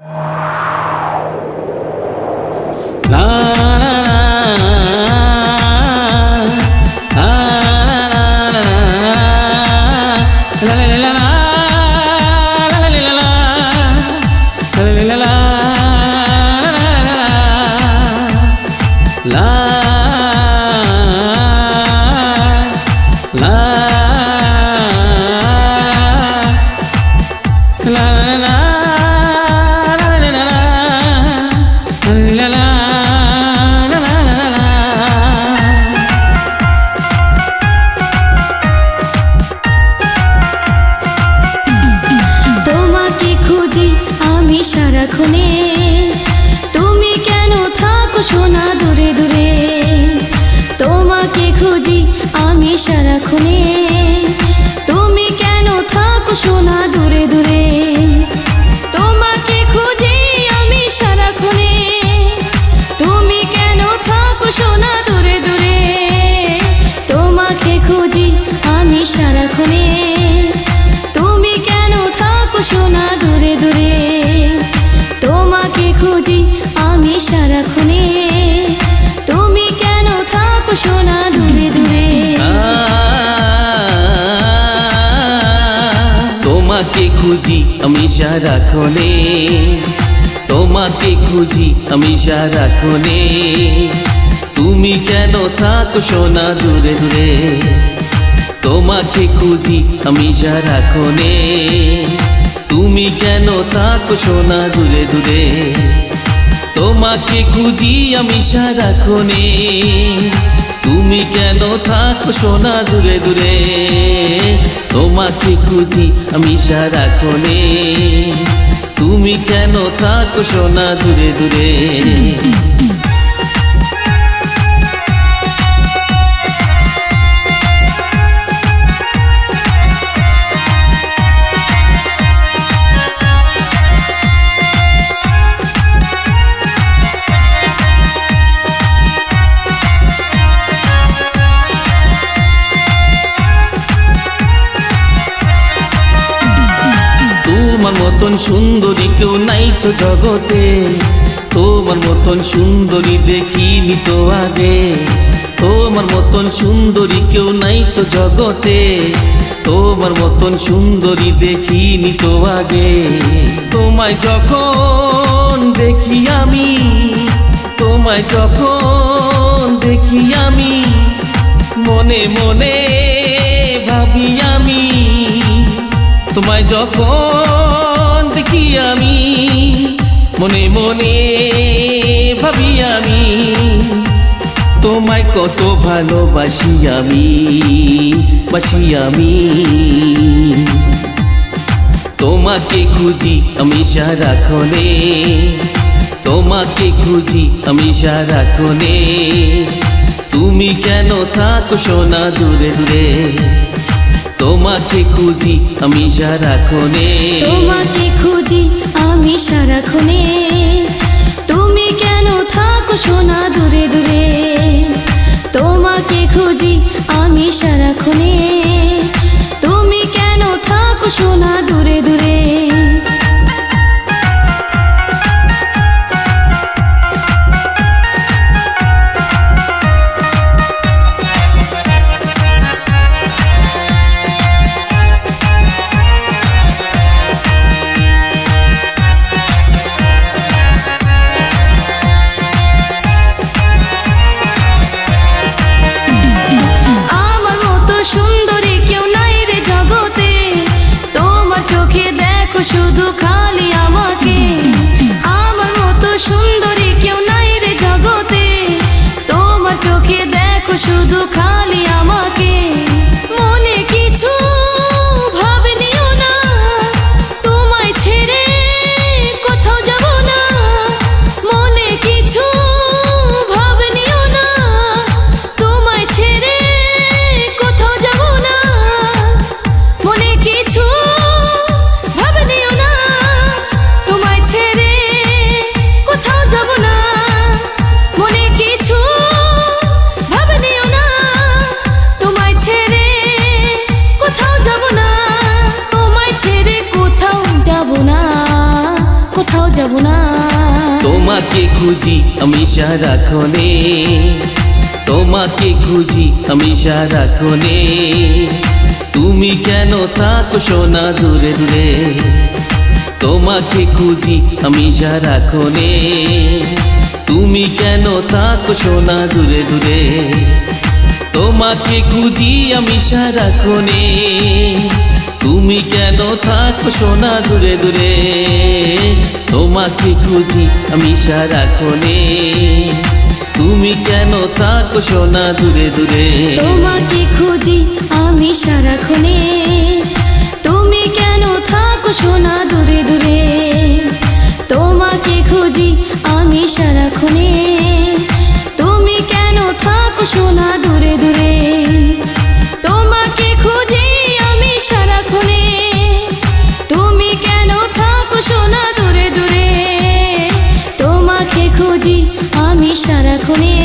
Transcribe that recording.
La la দূরে দূরে। তোমাকে খুঁজি আমি সারাক্ষণে। তুমি কেন থাকো সোনা দূরে দূরে? তোমাকে খুঁজি আমি সারাক্ষণে। তোমাকে খুঁজি আমি সারাক্ষণে। তুমি কেন থাকো সোনা দূরে দূরে? তোমাকে খুঁজি আমি সারাক্ষণে। তুমি কেন থাকো সোনা দূরে দূরে? তোমাকে খুঁজি আমি সারাক্ষণে। তুমি কেন থাকো সোনা দূরে দূরে? তোমাকে খুঁজি আমি সারাক্ষণে। তুমি কেন থাকো সোনা দূরে দূরে? মতন সুন্দরী কেউ নাই তো জগতে। তোমার মতন সুন্দরী দেখিনি তো আগে। তোমার মতন সুন্দরী কেউ নাই তো জগতে। তোমার মতন সুন্দরী দেখিনি তো আগে। তোমায় যখন দেখি আমি, তোমায় যখন দেখি আমি, মনে মনে ভাবি আমি। তোমায় যখন দেখি আমি, মনে মনে ভাবি আমি, তোমায় কত ভালোবাসি আমি, বাসি আমি। তোমাকে খুঁজি আমি সারাক্ষণে, তোমাকে খুঁজি আমি সারাক্ষণে। তুমি কেন থাকো সোনা দূরে দূরে? তোমাকে খুঁজি আমি সারাক্ষণে তোমাকে খুঁজি আমি সারাক্ষণে তুমি কেন থাকো সোনা দূরে দূরে? তোমাকে খুঁজি শুধু খালি আমাকে কোথাও যাব না। তোমাকে খুঁজি আমি সারাক্ষণে তোমাকে খুঁজি আমি সারাক্ষণে তুমি কেন থাকো সোনা দূরে দূরে? তোমাকে খুঁজি আমি সারাক্ষণে তুমি কেন থাকো সোনা দূরে দূরে? তোমাকে খুঁজি আমি সারাক্ষণে তুমি কেন থাকো সোনা দূরে দূরে? তোমাকে খুঁজি আমি সারাক্ষণে। তুমি কেন থাকো সোনা দূরে দূরে? তোমাকে খুঁজি আমি সারাক্ষণে। তুমি কেন থাকো সোনা দূরে দূরে? তোমাকে খুঁজি আমি সারাক্ষণে। তুমি কেন থাকো সোনা সারাক্ষণে